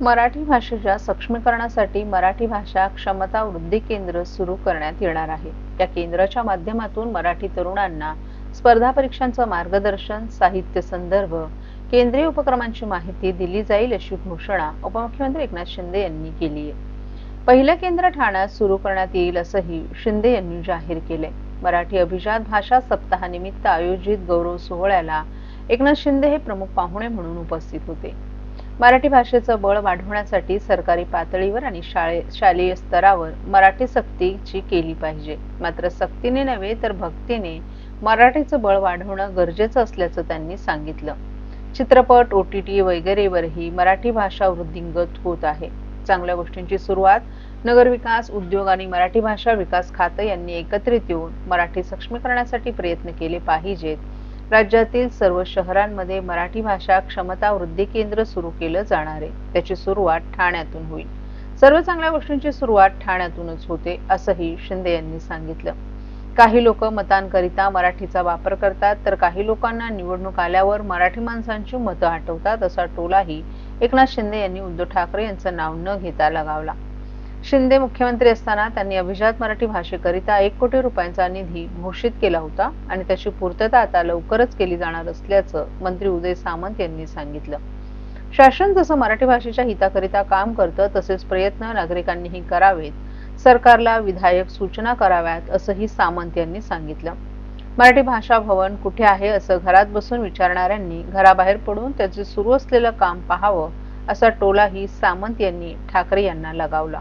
मराठी भाषेच्या सक्षमीकरणासाठी मराठी भाषा क्षमता वृद्धी केंद्र सुरू करण्यात येणार आहे. या केंद्राच्या माध्यमातून मराठी तरुणांना स्पर्धा परीक्षांचं मार्गदर्शन साहित्य संदर्भ केंद्रीय उपक्रमांची माहिती दिली जाईल अशी घोषणा उपमुख्यमंत्री एकनाथ शिंदे यांनी केली आहे. पहिलं केंद्र ठाण्यात सुरू करण्यात येईल असंही शिंदे यांनी जाहीर केले मराठी अभिजात भाषा सप्ताहानिमित्त आयोजित गौरव सोहळ्याला एकनाथ शिंदे हे प्रमुख पाहुणे म्हणून उपस्थित होते. मराठी भाषेचं बळ वाढवण्यासाठी सरकारी पातळीवर आणि शाळे शालेय स्तरावर मराठी सक्तीची केली पाहिजे. मात्र सक्तीने नव्हे तर भक्तीने मराठीचं बळ वाढवणं गरजेचं असल्याचं त्यांनी सांगितलं. चित्रपट ओ टी टी वगैरेवरही मराठी भाषा वृद्धिंगत होत आहे. चांगल्या गोष्टींची सुरुवात नगरविकास उद्योग आणि मराठी भाषा विकास खातं यांनी एकत्रित येऊन मराठी सक्षमीकरणासाठी प्रयत्न केले पाहिजेत. राज्यातील सर्व शहरांमध्ये मराठी भाषा क्षमता वृद्धी केंद्र सुरू केलं जाणार आहे. त्याची सुरुवात ठाण्यातून होईल. सर्व चांगल्या गोष्टींची सुरुवात ठाण्यातूनच होते असंही शिंदे यांनी सांगितलं. काही लोक मतांकरिता मराठीचा वापर करतात तर काही लोकांना निवडणूक आल्यावर मराठी माणसांची मतं आठवतात असा टोलाही एकनाथ शिंदे यांनी उद्धव ठाकरे यांचं नाव न घेता लगावला. शिंदे मुख्यमंत्री असताना त्यांनी अभिजात मराठी भाषेकरिता एक कोटी रुपयांचा निधी घोषित केला होता आणि त्याची पूर्तता आता लवकरच केली जाणार असल्याचं मंत्री उदय सामंत यांनी सांगितलं. शासन जसं मराठी भाषेच्या हिताकरिता काम करतं तसेच प्रयत्न नागरिकांनीही करावेत. सरकारला विधायक सूचना कराव्यात असंही सामंत यांनी सांगितलं. मराठी भाषा भवन कुठे आहे असं घरात बसून विचारणाऱ्यांनी घराबाहेर पडून त्याचे सुरू असलेलं काम पाहावं असा टोलाही सामंत यांनी ठाकरे यांना लगावला.